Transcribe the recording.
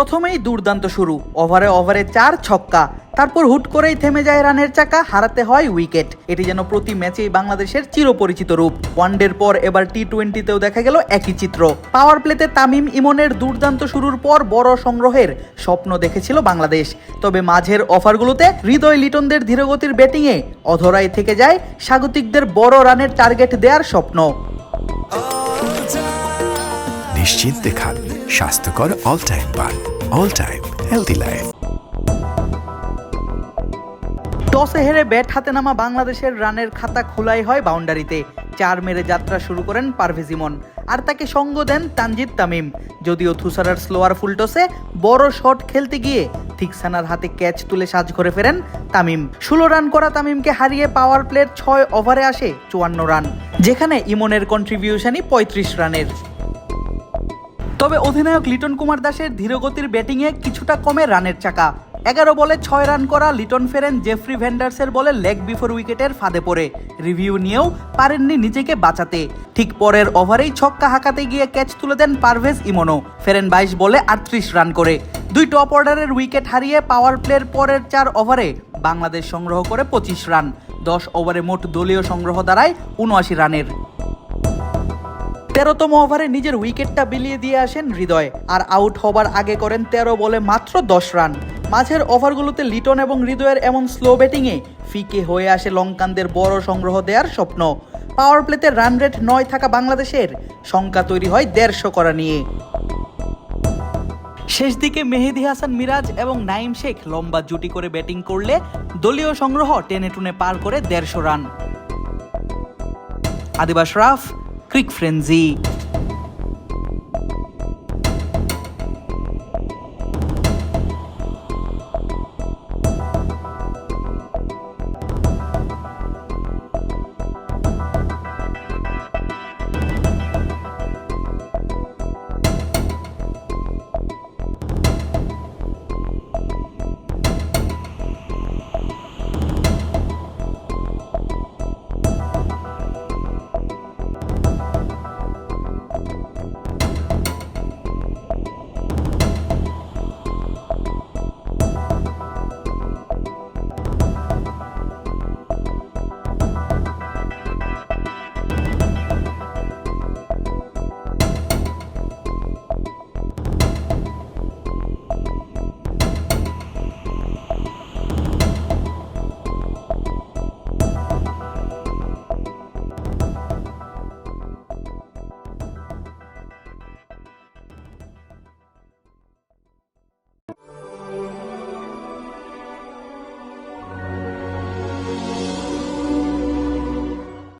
প্রথমেই দুর্দান্ত শুরু। ওভারে ওভারে চার ছক্কা। তারপর হুট করেই থেমে যায় রানের চাকা, হারাতে হয় উইকেট। এটি যেন প্রতি ম্যাচেই বাংলাদেশের চিরপরিচিত রূপ। ওয়ানডের পর এবার টি টোয়েন্টিতেও দেখা গেল একই চিত্র। পাওয়ার প্লেতে তামিম ইমনের দুর্দান্ত শুরুর পর বড় সংগ্রহের স্বপ্ন দেখেছিল বাংলাদেশ। তবে মাঝের অফারগুলোতে হৃদয় লিটনদের ধীরগতির ব্যাটিংয়ে অধরাই থেকে যায় স্বাগতিকদের বড় রানের টার্গেট দেওয়ার স্বপ্ন। নিশ্চিন্তে খান, স্বাস্থ্যকর অল টাইম পান অল টাইম হেলদি লাইফ টসে হেরে ব্যাট হাতে নামা বাংলাদেশের রানের খাতা খোলাই হয় বাউন্ডারিতে। চার মেরে যাত্রা শুরু করেন পারভেজ ইমন। আর তাকে সঙ্গ দেন তানজিদ তামিম। যদিও থুসারার স্লোয়ার ফুলটসে বড় শট খেলতে গিয়ে থিকসানার হাতে ক্যাচ তুলে সাজ করে ফেরেন তামিম। ষোলো রান করা তামিমকে হারিয়ে পাওয়ার প্লের ছয় ওভারে আসে চুয়ান্ন রান। যেখানে ইমনের কন্ট্রিবিউশনই পঁয়ত্রিশ রানের। তবে অধিনায়ক লিটন কুমার দাসের ধীরগতির ব্যাটিংয়ে কিছুটা কমে রানের চাকা। এগারো বলে ছয় রান করা লিটন ফেরেন জেফ্রি ভেন্ডার্সের বলে লেগ বিফোর উইকেটের ফাঁদে পড়ে। রিভিউ নিয়েও পারেননি নিজেকে বাঁচাতে। ঠিক পরের ওভারেই ছক্কা হাঁকাতে গিয়ে ক্যাচ তুলে দেন পারভেজ ইমনো। ফেরেন বাইশ বলে আটত্রিশ রান করে। দুই টপ অর্ডারের উইকেট হারিয়ে পাওয়ার প্লের পরের চার ওভারে বাংলাদেশ সংগ্রহ করে পঁচিশ রান। দশ ওভারে মোট দলীয় সংগ্রহ দাঁড়ায় উনআশি রানের। তেরোতম ওভারে নিজের উইকেটটা বিলিয়ে দিয়ে আসেন হৃদয়, আর আউট হবার আগে করেন তেরো বলে মাত্র দশ রান। মাঝের ওভারগুলোতে লিটন এবং হৃদয়ের এমন স্লো ব্যাটিংয়ে ফিকে হয়ে আসে লঙ্কানদের বড় সংগ্রহ দেওয়ার স্বপ্ন। পাওয়ার প্লেতে রান রেট নয় থাকা বাংলাদেশের শঙ্কা তৈরি হয় দেড়শো করা নিয়ে। শেষ দিকে মেহেদি হাসান মিরাজ এবং নাইম শেখ লম্বা জুটি করে ব্যাটিং করলে দলীয় সংগ্রহ টেনে টুনে পার করে দেড়শো রান। আদিবাস রাফ quick Frenzy.